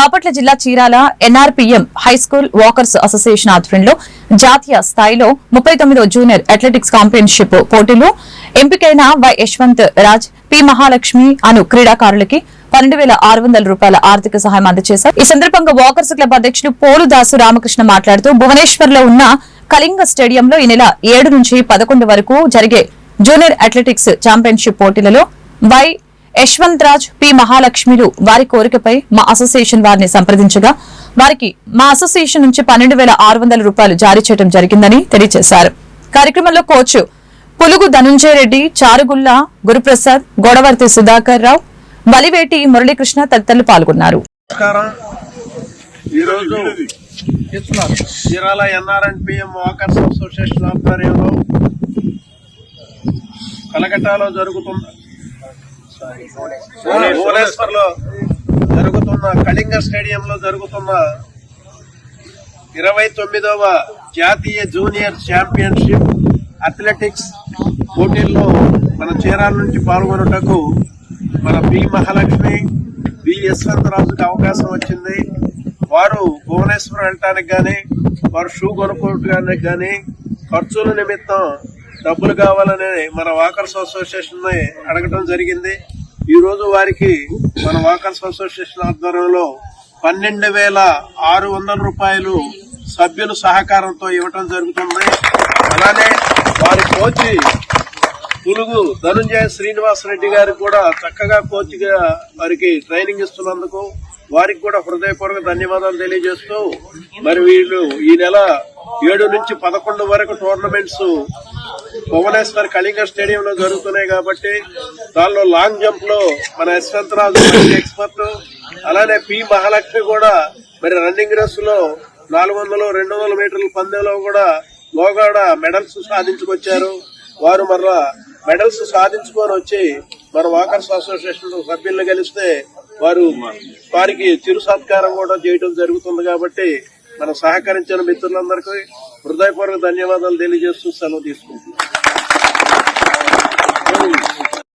బాపట్ల జిల్లా Chirala NRPM high school walkers association ఆధ్వర్యంలో జాతీయ స్థాయిలో ముప్పై తొమ్మిదో జూనియర్ అథ్లెటిక్స్ ఛాంపియన్షిప్ పోటీలు. ఎంపికైన వై యశ్వంత్ రాజ్ పి మహాలక్ష్మి అను క్రీడాకారులకి పన్నెండు వేల ఆరు వందల రూపాయల ఆర్థిక సహాయం అందజేశారు. ఈ సందర్భంగా వాకర్స్ క్లబ్ అధ్యక్షుడు పోలుదాసు రామకృష్ణ మాట్లాడుతూ భువనేశ్వర్లో ఉన్న కళింగ స్టేడియంలో ఈ నెల ఏడు నుంచి పదకొండు వరకు జరిగే జూనియర్ అథ్లెటిక్స్ ఛాంపియన్షిప్ పోటీలలో వై యశ్వంత్ రాజ్ పి. మహాలక్ష్మిలు వారి కోరికపై మా అసోసియేషన్ వారిని సంప్రదించగా వారికి మా అసోసియేషన్ నుంచి పన్నెండు వేల ఆరు వందల రూపాయలు జారీ చేయడం జరిగిందని తెలియజేశారు. కార్యక్రమంలో కోచ్ పులుగు ధనుంజయ రెడ్డి చారుగుల్ల గురుప్రసాద్ గొడవర్తి సుధాకర్ రావు బలివేటి మురళీకృష్ణ తదితరులు పాల్గొన్నారు. ఈరోజు చీరాల పిఎం వాకర్స్ అసోసియేషన్ ఆధ్వర్యంలో కలకట్టాలో జరుగుతున్న భువనేశ్వర్. లో జరుగుతున్న కళింగ స్టేడియంలో జరుగుతున్న ఇరవై తొమ్మిదవ జాతీయ జూనియర్ ఛాంపియన్షిప్ అథ్లెటిక్స్ పోటీల్లో మన చీరాల నుంచి పాల్గొనుటకు మన బి మహాలక్ష్మి బి యశ్వంతరాజుకి అవకాశం వచ్చింది. వారు భువనేశ్వరం వెళ్ళటానికి కానీ వారు షూ కొనుక్కోవడానికి కానీ ఖర్చుల నిమిత్తం డబ్బులు కావాలని మన వాకర్స్ అసోసియేషన్ అడగటం జరిగింది. ఈ రోజు వారికి మన వాకర్స్ అసోసియేషన్ ఆధ్వర్యంలో పన్నెండు వేల ఆరు వందల రూపాయలు సభ్యుల సహకారంతో ఇవ్వటం జరుగుతుంది. అలానే వారి కోచి పులుగు ధనుంజయ శ్రీనివాస్ రెడ్డి గారికి కూడా చక్కగా కోచ్గా వారికి ట్రైనింగ్ ఇస్తున్నందుకు వారికి కూడా హృదయపూర్వక ధన్యవాదాలు తెలియజేస్తూ మరి వీళ్ళు ఈ నెల ఏడు నుంచి పదకొండు వరకు టోర్నమెంట్స్ భువనేశ్వర్ కళింగ స్టేడియం లో జరుగుతున్నాయి కాబట్టి దానిలో లాంగ్ జంప్లో మన యశ్వంత్ రాజు ఎక్స్పర్ట్ అలానే పి మహాలక్ష్మి కూడా మరి రన్నింగ్ రేస్లో నాలుగు వందలు రెండు వందల మీటర్ల పందెంలో కూడా లోగాడ మెడల్స్ సాధించుకొచ్చారు. వారు మరలా మెడల్స్ సాధించుకొని వచ్చి మన వాకర్స్ అసోసియేషన్ సభ్యులను కలిస్తే వారు వారికి చిరు సత్కారం కూడా చేయడం జరుగుతుంది కాబట్టి మనం సహకరించిన మిత్రులందరికీ హృదయపూర్వక ధన్యవాదాలు తెలియజేస్తూ సెలవు తీసుకుంటున్నాం